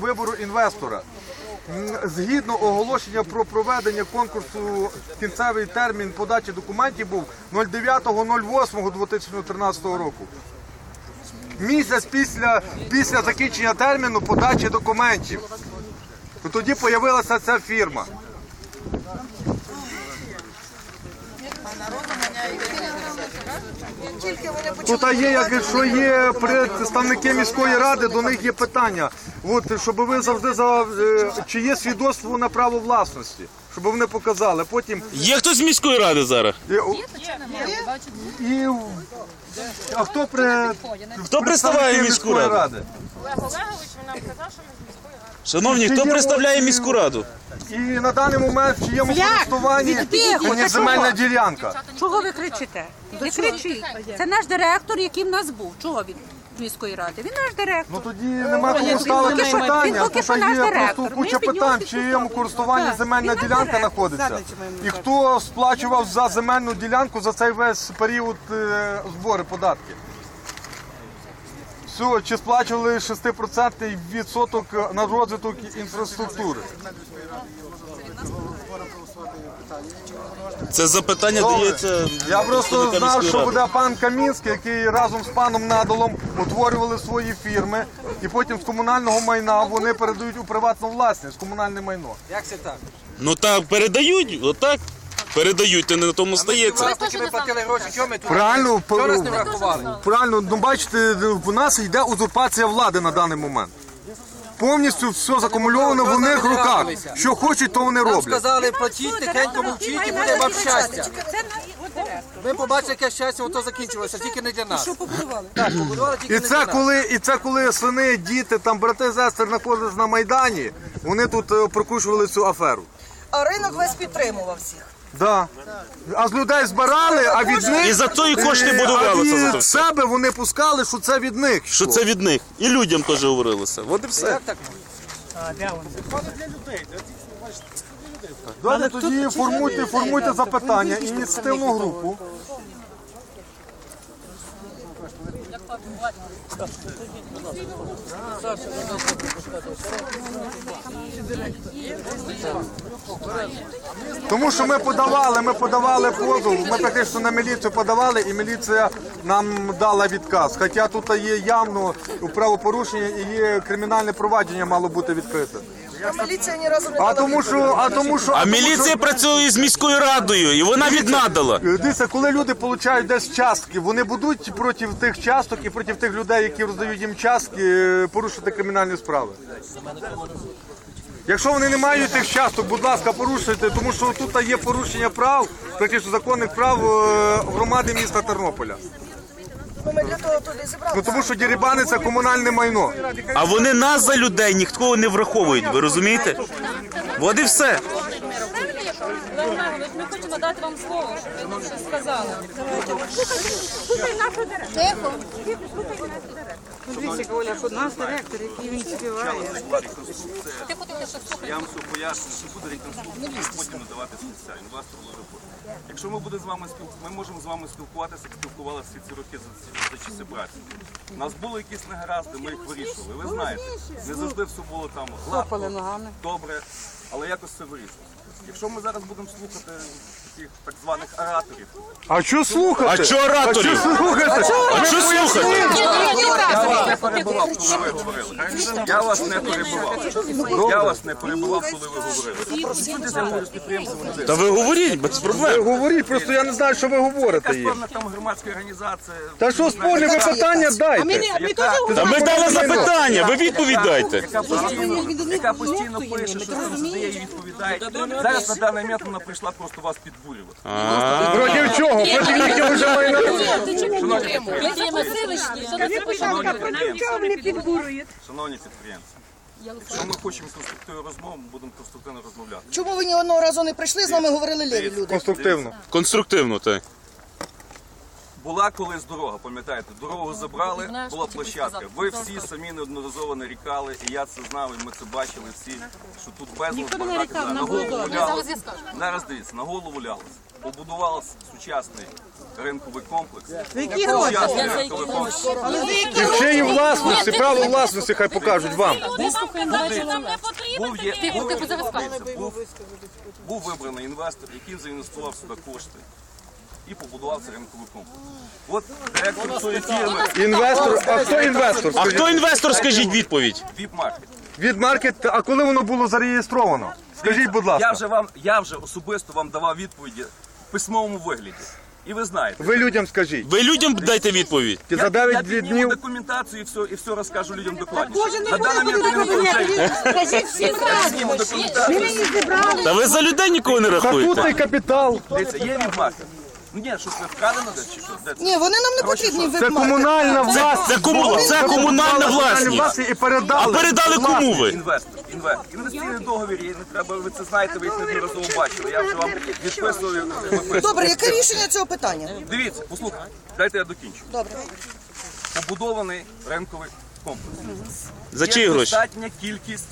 вибору інвестора. Згідно оголошення про проведення конкурсу, кінцевий термін подачі документів був 09.08.2013 року. Місяць після, після закінчення терміну подачі документів. То тоді з'явилася ця фірма. Тут є, якщо є представники міської ради, до них є питання. От, щоб ви завжди за е, чи є свідоцтво на право власності, щоб вони показали. Потім Є хтось з міської ради зараз? і, і, а хто при Хто представляє міську раду? Олег Олегович він нам казав, що ми з міської ради. Шановні, хто представляє міську раду? І на даний момент в чиєму користуванні земельна ділянка. Чого ви кричите? Не кричіть. Це наш директор, який в нас був. Чого він з міської ради? Він наш директор. Ну тоді нема кому ставити питання. поки Тут що є наш директор. просто куча питань, в чиєму користуванні Так, земельна він наш ділянка директор. знаходиться. І хто сплачував за земельну ділянку за цей весь період е, збори податків. Все, чи сплачували 6% відсоток на розвиток інфраструктури? Це запитання Добре. дається. Я просто знав, що буде пан Камінський, який разом з паном Надолом утворювали свої фірми, і потім з комунального майна вони передають у приватну власність комунальне майно. Як це так? Ну так, передають, отак. Передають, ти не на тому стається. Ми платили гроші, чого ми тут? Правильно, Чого нас не врахували? правильно, ну бачите, у нас йде узурпація влади на даний момент. Повністю все закумульовано в них руках. Що хочуть, то вони Нам роблять. сказали, платіть, тихенько мовчіть і буде вам щастя. Це. Ви побачите, яке щастя, ото закінчилося, тільки не для нас. Що побудували? Так, побудували тільки І не це нас. коли, і це коли сини, діти, там брати, сестри знаходились на майдані, вони тут е, прокручували цю аферу. А ринок весь підтримував всіх. Да. А з людей збирали, а від них І за то і кошти Е, будувалися а за від все. себе вони пускали, що це від них. Що це від них. І людям теж говорилося. От і все. Як так? Далі тоді формуйте, формуйте запитання, ініціативну групу. Тому що ми подавали, ми подавали позов, ми практично на міліцію подавали, і міліція нам дала відказ. Хоча тут є явно правопорушення і є кримінальне провадження мало бути відкрите. А міліція ні разу не А дала тому що, а тому що, А міліція що- працює з міською радою, і вона віднадала. Дивіться, коли люди отримують десь частки, вони будуть проти тих часток і проти тих людей, які роздають їм частки, е, порушити кримінальні справи. Якщо вони не мають тих часток, будь ласка, порушуйте, тому що тут є порушення прав, практично законних прав е, громади міста Тернополя. Ну, Ми для того туди зібрали. Ну тому що дірібани це комунальне майно. А вони нас за людей ніхто не враховують, ви розумієте? От і все. Ми хочемо дати вам слово, щоб ви нам щось сказали. Слухай. Тихо. Дивіться, Оля, у нас директор, який він співає. Я вам все поясню, що буде реконструкція, потім надавати спеціально. Вас було. Якщо ми будемо з вами спілкуватися, ми можемо з вами спілкуватися, як спілкувалися всі ці роки за, ці- часи праці. У нас були якісь негаразди, ми їх вирішували. Ви знаєте, не завжди все було там гладко, добре, але якось це вирішилося. Якщо ми зараз будемо слухати таких так званих ораторів, А що слухати? А чого ораторів? Слухайте, А що слухати? я вас не перебував, коли ви говорили. Я вас не перебував. Я вас не перебував, коли ви говорили. Я говорю з підприємцями. Та ви говоріть, без проблем. Говоріть, просто я не знаю, що ви говорите Якась їм. певна там громадська організація. Та що спорні ви питання дайте. Та ми дали запитання, ви відповідайте. яка постійно, яка постійно пише, що там задає і відповідає. Зараз на даний момент вона прийшла просто вас підбурювати. Проти чого? Проти їхнього вже майна. Шановні підприємці, шановні підприємці, якщо ми хочемо конструктивну розмову, ми будемо конструктивно розмовляти. Чому ви ні одного разу не прийшли, з нами говорили ліві люди? Конструктивно. Конструктивно, так. Була колись дорога, пам'ятаєте, дорогу забрали, була площадка. Ви всі самі неодноразово нарікали, і я це знав, і ми це бачили всі, що тут безлад бардак, на голову валялося. Зараз дивіться, на голову лялося. Побудувався сучасний ринковий комплекс. Сучасний ринковий комплекс. І в чиї власності, право власності хай покажуть вам. Був, є, був, був, був вибраний інвестор, який заінвестував сюди кошти і побудував цей ринковий комплекс. От директор цієї фірми Інвестор, а хто інвестор? А хто інвестор, скажіть відповідь? Віп-маркет. Від маркет, а коли воно було зареєстровано? Скажіть, будь ласка. Я вже вам, я вже особисто вам давав відповіді в письмовому вигляді. І ви знаєте. Ви людям скажіть. Ви людям дайте відповідь. Ті за я 9 підніму днів документацію і все, і все розкажу людям докладніше. На даний момент я не можу. Скажіть всі Я підніму документацію. Та ви за людей нікого не статутний рахуєте. капітал. Дивіться, є віп-маркет. Ну ні, вкрадено десь чи що? Де це? Ні, вони нам не потрібні Це випмати. комунальна власність. Це, кому, це комунальна власність. і передали. А передали кому ви? Інвестор, інвестор. Інвестиційний договір, не треба, ви це знаєте, ви їх неодноразово бачили. Я вже вам відписував, виписував. Добре, яке рішення цього питання? Дивіться, послухайте, дайте я докінчу. Добре. Побудований ринковий комплекс. За Є чиї гроші? достатня кількість,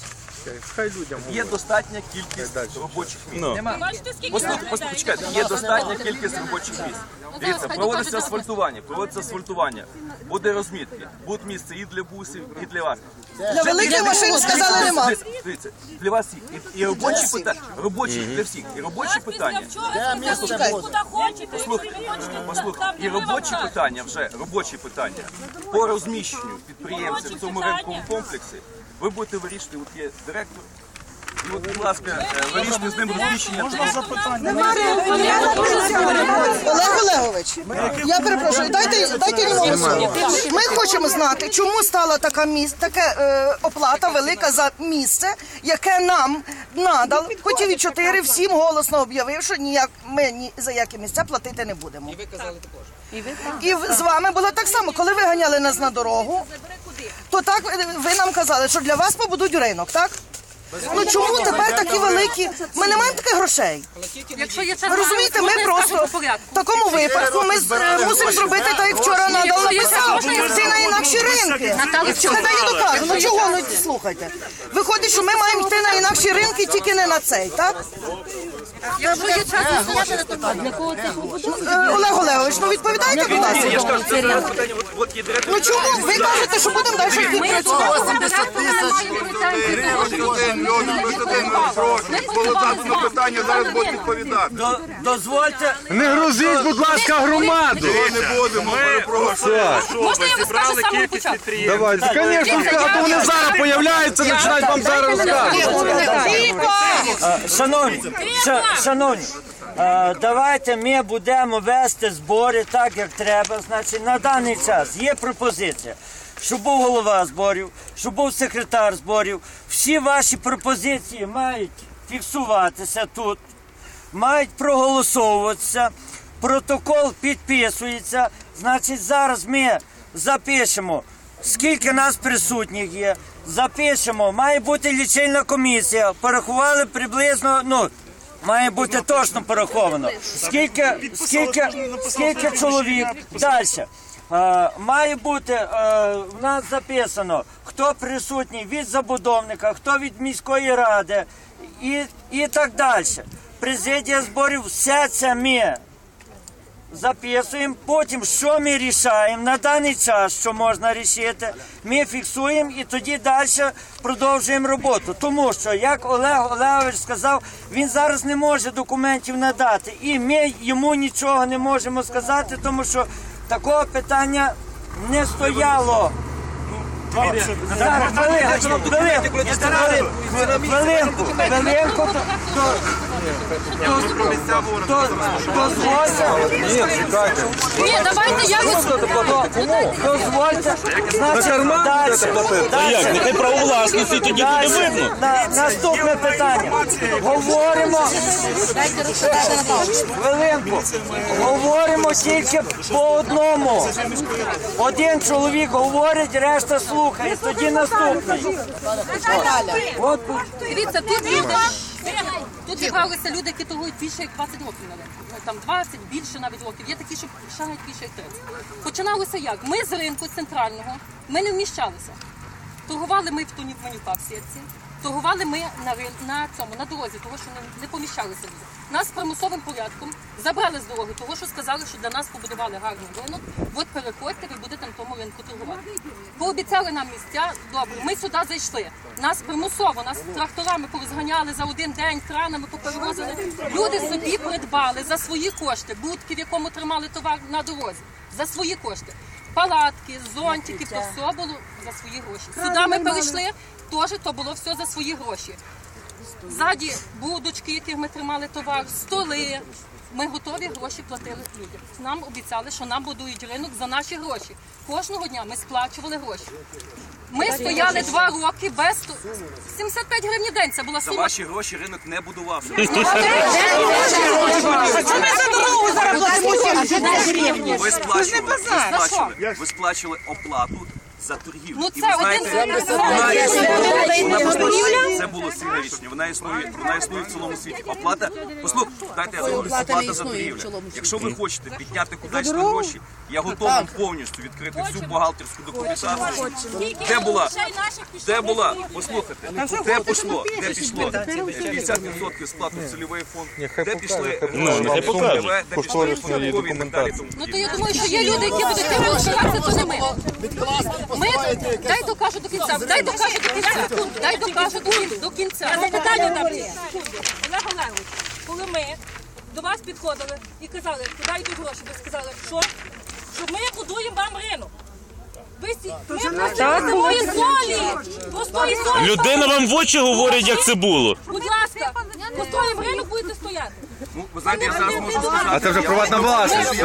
Хай людям. є достатня кількість робочих місць. Ну. Бачите, скільки Послухайте, послухайте, почекайте, є достатня кількість робочих місць. Дивіться, проводиться асфальтування, проводиться асфальтування. Буде розмітки, будуть місце і для бусів, і для вас. Для великих машин сказали нема. Дивіться, дивіться, для вас всіх. І, і робочі питання, робочі для всіх, і робочі питання. вчора куди хочете, хочете, послухайте, там і робочі питання вже робочі питання по розміщенню підприємців в цьому ринковому комплексі. Ви будете вирішувати, от є директор. І от, будь ласка, е, вирішуйте з ним розміщення. Олег Олегович, я перепрошую, дайте, дайте йому слово. Ми хочемо знати, чому стала така міс, таке е, оплата велика за місце, яке нам надав, хотів і чотири, всім голосно об'явив, що ніяк ми ні за які місця платити не будемо. І Ви казали також. І з вами було так само, коли ви ганяли нас на дорогу, то так ви нам казали, що для вас побудуть ринок, так? Ну чому тепер такі великі? Ми не маємо таких грошей. Якщо є це Ви розумієте, ми просто в такому випадку ми з- е, мусимо зробити так, як вчора Надал написав. Йти на інакші ринки. І чого я докажу? Ну чого ну слухайте? Виходить, що ми маємо йти на інакші ринки, тільки не на цей, так? На Е, Олег Олегович, ну відповідайте, будь ласка. Я ж кажу, це зараз питання, от, от є директор. Ну чому? Ви кажете, що будемо далі йти працювати. питання зараз будуть відповідати. Дозвольте, Не грузіть, будь ласка, громаду. не будемо, перепрошую. Можна я вам скажу з самого початку? Давайте, звісно, а то вони зараз появляються, починають вам зараз розказувати. Шановні, шановні, е, давайте ми будемо вести збори так, як треба. Значить, на даний час є пропозиція, щоб був голова зборів, щоб був секретар зборів. Всі ваші пропозиції мають фіксуватися тут, мають проголосовуватися. Протокол підписується. Значить, зараз ми запишемо, скільки нас присутніх є. Запишемо, має бути лічильна комісія. Порахували приблизно, ну. Має бути точно пораховано. Скільки, скільки, скільки чоловік далі? Е, має бути е, в нас записано, хто присутній від забудовника, хто від міської ради і, і так далі. Президія зборів, все це ми записуємо. Потім, що ми рішаємо на даний час, що можна рішити, ми фіксуємо і тоді далі продовжуємо роботу. Тому що, як Олег Олегович сказав, він зараз не може документів надати, і ми йому нічого не можемо сказати, тому що такого питання не стояло. Дозвольте. Ні, давайте Дозвольте. Як? Власності, тоді буде видно. Наступне питання. Говоримо. Хвилинку. Говоримо тільки по одному. Один чоловік говорить, решта слухає. Тоді наступний. От Дивіться, тут люди. Тут зібралися люди, які торгують більше як 20 років на ринку. Ну, там 20, більше навіть років. Є такі, що шагають більше як 30. Починалося як? Ми з ринку центрального, ми не вміщалися. Торгували ми в Туніванюка в сітці, торгували ми на, на цьому, на дорозі, тому що не, не поміщалися люди. Нас примусовим порядком забрали з дороги, тому що сказали, що для нас побудували гарний ринок. От переходьте, ви будете на тому ринку торгувати. Пообіцяли нам місця. Добре, ми сюди зайшли. Нас примусово, нас тракторами порозганяли за один день, кранами поперевозили. Люди собі придбали за свої кошти будки, в якому тримали товар на дорозі, за свої кошти. Палатки, зонтики, то все було за свої гроші. Сюди ми перейшли, теж то було все за свої гроші. Ззаді будочки, яких ми тримали товар, столи. Ми готові гроші платили людям. Нам обіцяли, що нам будують ринок за наші гроші. Кожного дня ми сплачували гроші. Ми стояли два роки без сто- 75 гривень в день. Це була За сума. ваші гроші ринок не будувався. Сплачували, ви сплачували оплату за торгівлю. Ну, І це ви один знаєте, з- вона існує, вона Торгівля? це було сильне рішення. Вона існує, вона існує в цілому світі. Оплата, послухайте, дайте я оплата за торгівлю. Якщо ви хочете підняти кудись на гроші, я готовий повністю відкрити всю бухгалтерську документацію. Де була? Де була? Послухайте, де пішло? Де пішло? 50% сплати в цільовий фонд. Де пішли Ну, де пішли Кошторисної і так далі. тому Ну то я думаю, що є люди, які будуть тим розбиратися, то не ми. Ми дай докажу до кінця. Дай докажу до кінця. Дай докажу до кінця. До кінця. Питання там є. Олег Олегович, коли ми до вас підходили і казали, куди йдуть гроші, ви сказали, що? Що ми будуємо вам ринок. Ви сі... Ми простої солі! Простої солі! Людина вам в очі говорить, як це було. Будь ласка, построїмо ринок, будете стояти. Ну, ви знаєте, я зараз можу сказати. А це вже приватна власність.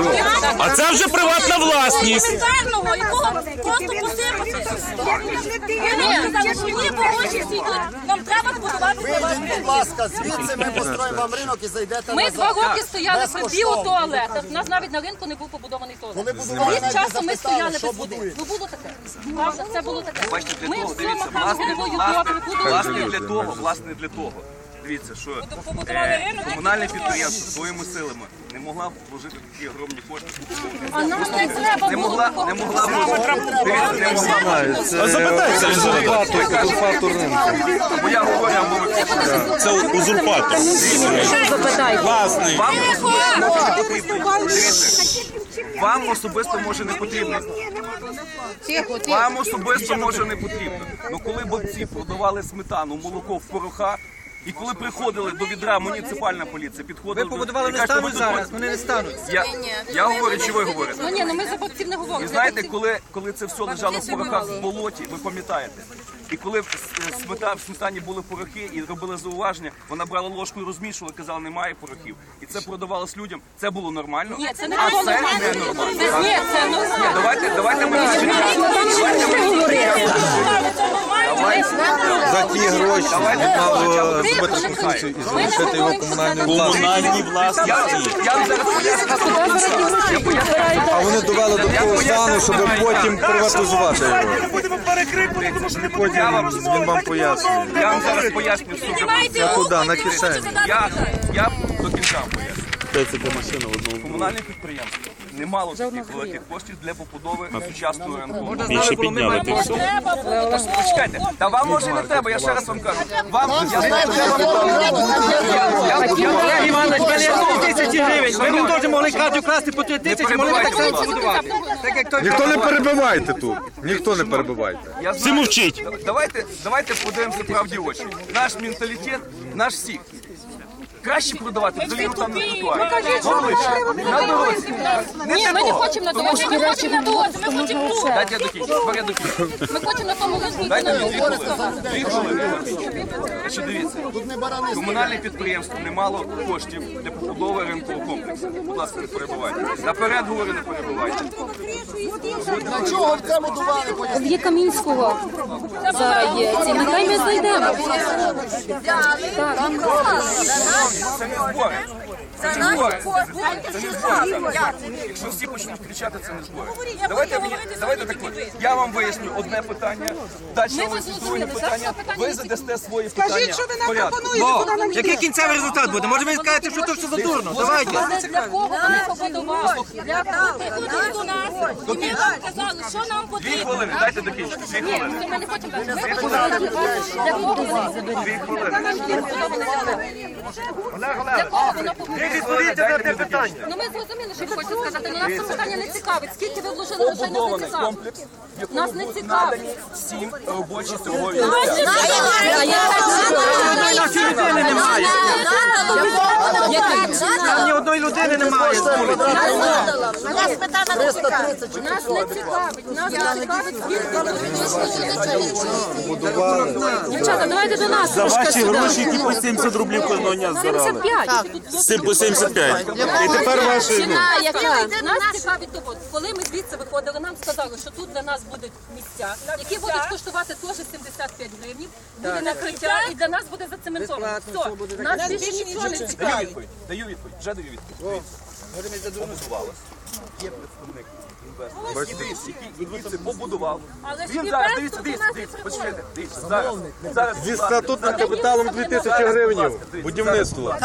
А це вже приватна власність. Елементарного, якого просто посипати. Ні, ні, йдуть. Нам треба збудувати вас Будь ласка, звідси ми построїмо вам ринок і зайдете Ми назад. два роки стояли при Безкоштовно. біотуалетах. У нас навіть на ринку не був побудований туалет. Коли будували, навіть часу ми запитали, стояли що без води. будуєте. Ну було таке. Правда, це було таке. Бачите, для Ми того, все дивіться, махали власне, головою власне, добре, власне для того, власне для того. Дивіться, що е, комунальне підприємство своїми силами не могла вложити такі огромні кошти. А нам не треба Не було могла, не могла. Дивіться, не могла. Запитайте, узурпатор ринку. Бо я говорю, а ви. Це узурпатор. Власний. Вам особисто може не потрібно. Дивіться, вам особисто може не потрібно. Вам особисто може не потрібно. Ну коли бабці продавали сметану, молоко в порохах, і коли приходили до відра муніципальна поліція, підходили Ви побудували не стануть зараз, вони не стануть. Я, я говорю, чи ви говорите? Ну ні, ну ми за бабців не говоримо. І знаєте, коли, коли це все лежало в порохах в болоті, ви пам'ятаєте? І коли в смета, в сметані були порохи і робили зауваження, вона брала ложку і розмішувала, казала, немає порохів. І це продавалось людям. Це було нормально? Ні, це не а було це нормально. не нормально. Це- Ні, це Ні, нормально. давайте, давайте ми давайте ми За ті гроші мав е, нехай. функцію і залишити його комунальною власністю. Комунальні Я, власності. я зараз. А вони довели до того стану, щоб потім приватизувати його. Потім він вам пояснює. Я вам зараз поясню всю Це куди? На кишені. Я, я до кінця поясню. Комунальне підприємство не мало таких великих коштів для побудови сучасного ранку. Більше підняли ти все. Треба було такого. Чекайте, та вам може не треба, я ще раз вам кажу. Вам я знаю, я вам Олег Іванович, мене є 3 тисячі гривень. Ви не теж могли красти по 3 тисячі, могли так само побудувати. Так як той Ніхто не перебивайте тут. Ніхто не перебивайте. Я Всі знаю. мовчіть. Давайте, давайте подивимося правді в очі. Наш менталітет, наш всіх. Краще продавати взагалі там на тротуарі. Горлище, на дорозі. Ні, ми не хочемо на дорозі, ми хочемо на дорозі, ми хочемо тут. Дайте я докінчу, тепер я докінчу. Ми хочемо на тому йти Дайте мені дві хвилини. Дві хвилини. Значить, дивіться, комунальне підприємство не мало коштів для побудови ринкового комплексу. Будь ласка, не перебувайте. Наперед говорю, не перебувайте. Є Камінського. Зараз є. Нехай ми знайдемо. Так. Шановні, це не збори. Це не збори. Це не збори. Якщо всі почнуть кричати, це не збори. Давайте мені, давайте так. Я вам виясню одне питання, далі зрозуміли. друге питання. Ви задасте свої питання. що ви нам пропонуєте, куди нам Який кінцевий результат буде? Може ви скажете, що то все задурно? Давайте. Для кого вони побудували? Для кого? Приходили до нас і ми вам казали, що нам Дві потрібно. хвилини, дайте докінчити. Дві хвилини. ми не хочемо. Кого вони Дві хвилини. Для кого воно? Відповідьте на те питання. Ну ми зрозуміли, що ви хочете сказати. але нас це питання не цікавить. Скільки ви вложили грошей, нас не Побудований цікавить. комплекс, в Нас не якому цікавить. надані всім робочі торгові місця. Людини немає. Там ні одної людини немає. з вулиці. Нас не цікавить. Нас не цікавить, скільки ви вложили. Дівчата, давайте до нас. За ваші гроші, які по 70 рублів кожного дня збирали. 75. Сим по 75. І тепер ваші. ну, Ціна яка? Нас цікавить того. Коли ми звідси виходили, нам сказали, що тут для нас будуть місця, які будуть коштувати теж 75 гривень, буде накриття і для нас буде зацементовано. Все, нас більше нічого не Даю цікавить. відповідь, даю відповідь, вже даю відповідь. Дивіться, побудувалось. Є представник інвестора, який це побудував. Він зараз, дивіться, дивіться, дивіться, почекайте, дивіться, зараз, зараз, Зі будь ласка, статутним капіталом 2000 гривень будівництво.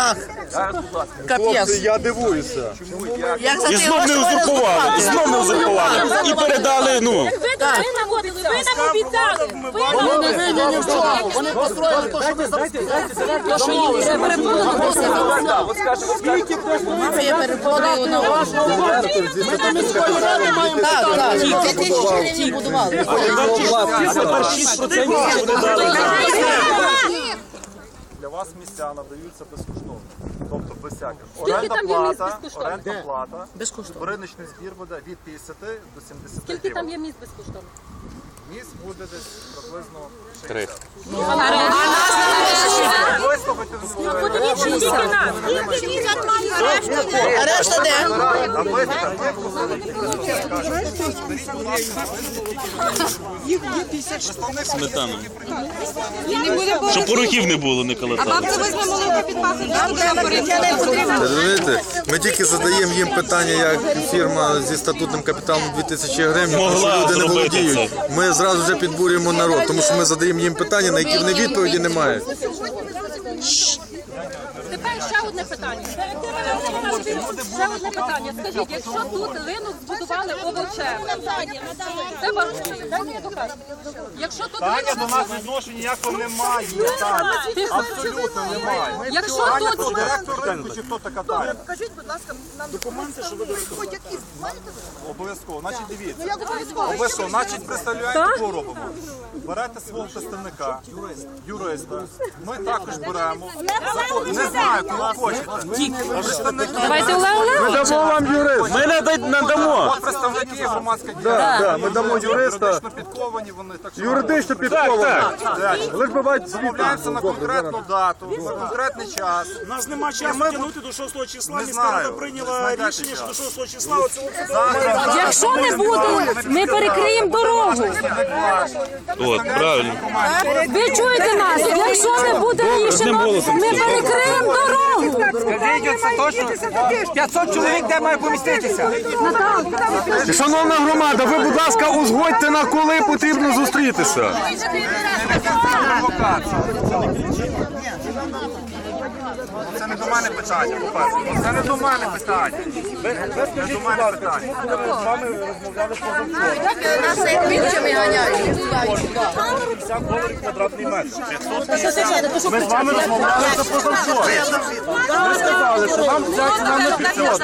зараз, будь ласка, Хлопці, я дивуюся. чому як? І знов не узурпували, знов не узурпували. І передали, ну. Ви, ви нам обіцяли, ви нам обіцяли. Ви нам обіцяли. Вони построїли те, що ви Так, от скажемо, скажемо. Тепер 6% вони дали. Для вас місця надаються безкоштовно. Тобто без всяких. Оренда плата, оренда плата. Безкоштовно. Риночний збір буде від 50 до 70 Скільки там є місць безкоштовно? Місць буде десь приблизно Три. А решта де? А ви так, Сметану. Щоб порохів не було, не колотали. Розумієте, ми тільки задаємо їм питання, як фірма зі статутним капіталом 2000 гривень, тому Могла що люди не володіють. Ми зразу вже підбурюємо народ, тому що ми задаємо їм питання, на які вони відповіді не мають. Тепер ще одне питання. Ще одне питання. Скажіть, якщо тут ринок збудували овочевий, це вам. Якщо тут ринок нас відношення ніякого немає. Абсолютно немає. Якщо тут Директор ринку чи хто така далі? Скажіть, будь ласка, нам документи, що ви із маєте? Обов'язково. Значить, дивіться. Обов'язково? Обов'язково. Значить, представляєте, що робимо? Берете свого представника, юриста. Ми також беремо. Не знаю, кого хочете. Давайте Олег. Ми дамо вам юриста. Ми нада- надамо. От представники громадської діяльності. так, ми дамо юриста. Юридично підковані вони так що Юридично підкований. Далі. Ви ж буваєте Домовляємося на конкретну дату, на конкретний час. У нас нема часу тягнути до 6 числа. Не Міська рада знаю. прийняла Знайдете рішення, що до 6 числа Якщо не буде, ми перекриємо дорогу. От, правильно. Ви чуєте нас? Якщо не буде рішено, ми перекриємо дорогу. Скажіть, оце точно 500 чоловік де має поміститися. Шановна громада, ви, будь ласка, узгодьте на коли потрібно зустрітися. Це не до мене питання, по-перше. Це не до мене питання. Не до мене питання. З вами розмовляли позавчора. 50 доларів квадратний метр. Ми з вами розмовляли за позавчора. Ви сказали, що нам ця ціна не підходить.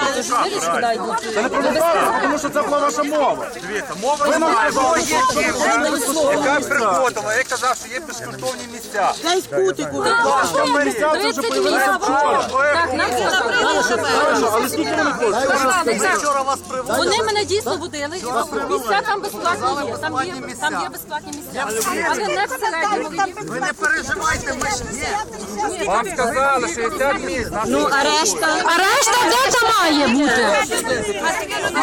Це не правоправно, тому що це була ваша мова. Дивіться, мова ви нам сказали, яка приходила. Я казав, що є безкоштовні місця. Безкоштовні місця це вже 30 появилися вчора. Вони мене дійсно водили. Місця там безплатні є. Там є, там є безплатні місця. Але не всередині. Ви не переживайте, ми ж ні. Вам сказали 60 місць. Ну, а решта? А решта де там має бути?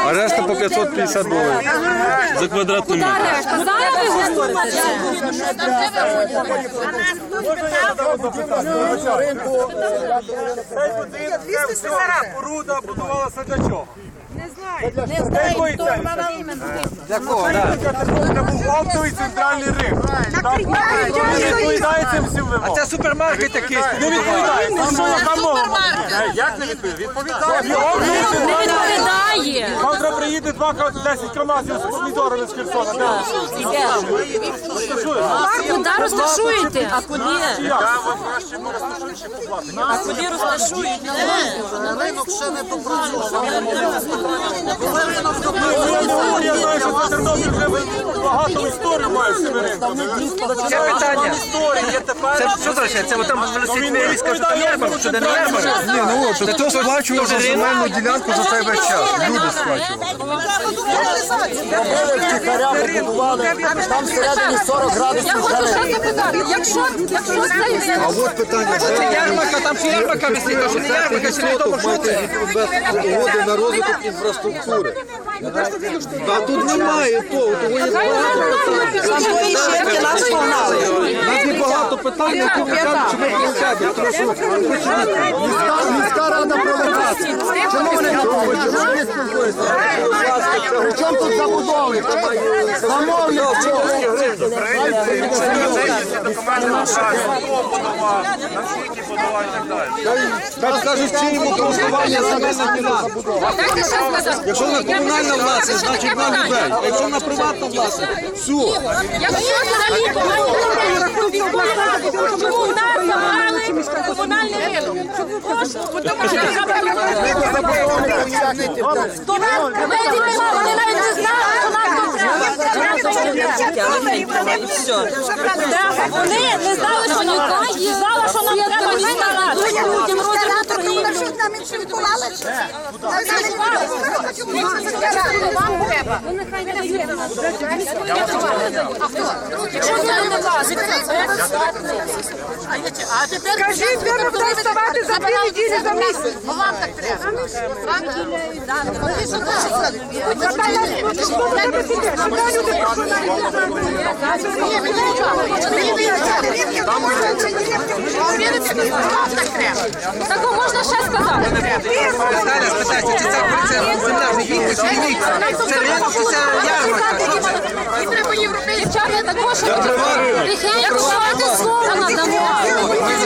А решта по 550 доларів. За квадратний метр. Решта. Зараз ви говорите. Поруда будувалася для чого? Для кого? да? Це був оптовий центральний ринок. Не відповідає цим всім А це супермаркет якийсь. Не відповідає. Там що яка? Як не відповідає? Відповідає. Не центральний відповідає. Завтра приїде два 10 камазів з помідорами з Херсона. Де вони? Куди розташуєте? А куди? А куди розташуєте? Я знаю, що це Тернопіль вже багато історій має з цими ринками. Це питання. Це що значить? Це там велосипедний війська, що там ярмарок, що де не ярмарок? Ні, ну от, хто сплачував за земельну ділянку за цей весь час? Люди сплачували. Я хочу ще запитати, якщо, якщо цей А от питання, Це де ярмарка, там ще ярмарка висить, що не ярмарка, ще не відомо, що це. угоди на розвиток інфраструктури. А тут немає того, того є багато У нас є багато питань, які ви кажете, що ми получаємо. Тому що міська, міська рада пролетить. Чому ви не? Чому ви спілкуєтеся? При чому тут забудовник? Так скажуть, в чиєму користування земельна ділянка. Дайте ще сказати. Якщо вона комунальна власність, значить на людей. А якщо вона приватна власність, все. Якщо взагалі Чому в нас забрали комунальний ринок? Прошу, тому що Вони навіть не знали, що нам тут треба. Вони не знали, що нам треба. Що нам треба рада. Людям розірвати торгівлю. Вам треба. Якщо це не вас, а тепер Кажіть, де ми будемо ставати за дві неділі за місяць? Вам так треба. Вам Так можна ще сказати. Наталя, спитайте, чи це земля чи не їхня? Це ринок, чи це ярмарка? Що це? Дівчата також. Якщо це слово надамо.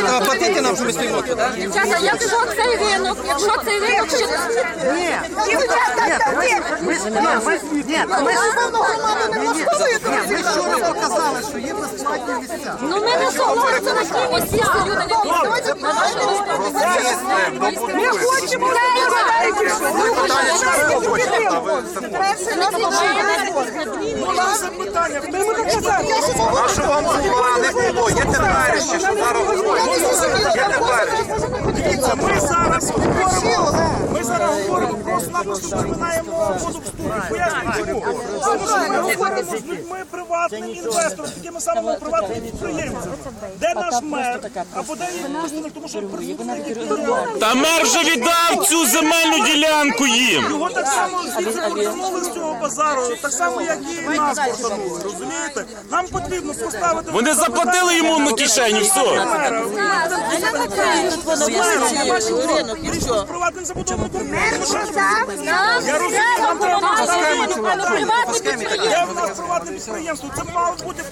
За- нам, що ми стоїмо тут, так? Дівчата, якщо цей ринок, якщо цей ринок ще... Ну ми не согласні на ті місця, люди не підуть. На наші Ми хочемо У нас на казав? А що вам було, не було? Є товариші, що зараз говорять. Є товариші. Дивіться, ми ми зараз говоримо, просто-напросто починаємо воду в ступі. Пояснюю чому. Тому що ми говоримо з людьми приватними інвесторами, такими самими приватними підприємцями. Де наш мер, або де він представник, тому що представники. Та мер вже віддав цю земельну ділянку їм. Його так само звідси портанули з цього базару, так само, як і нас портанули, розумієте? Нам потрібно поставити... Вони заплатили йому на кишеню, все. З приватним забудовником. Я розумію, нам треба поставити Де в нас приватне підприємство? Це мало бути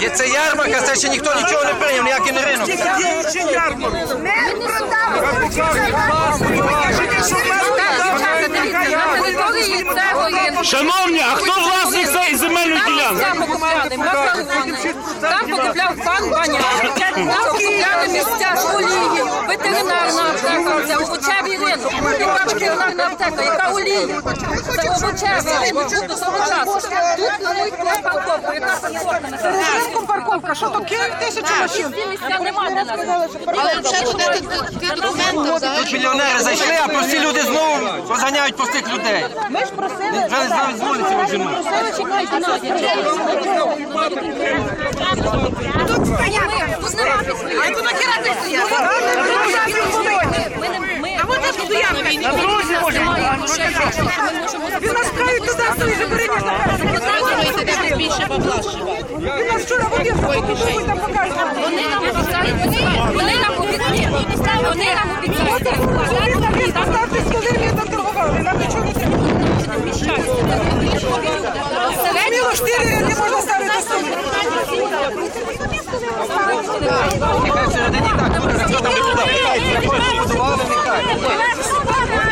Є це ярмарка, це ще ніхто нічого не прийняв, ніякий не ринок. діючий ярмарок. Шановні, а хто власник цієї земельної ділянки? Там покупляли Там покупляв пан Баняк. Там покупляли місця олії, ветеринарна аптека, це овочевий ринок. Яка ветеринарна аптека, яка олія? Це овочевий ринок, до того часу. тут планують Парковку, яка парковка? Перед парковка, що то Київ тисячу машин. Місця немає на нас. Тут мільйонери зайшли, а прості люди знову розганяють простих людей. Ми ж просили. Вже навіть з вулиці вижимають. Тут нема. А тут нахіра ти стояли? Ми не ми. А ж стоянка. На дорозі можемо. Він нас править туди, стоїть, вже бери більше Він нас вчора водив, ви там покажете. Вони нам вони вони нам обіцяють. Поставтесь, коли ми там торгували, нам нічого не треба. Сміло штири не можна ставити собі. Мені кажуть, не так. Ми будували, не так.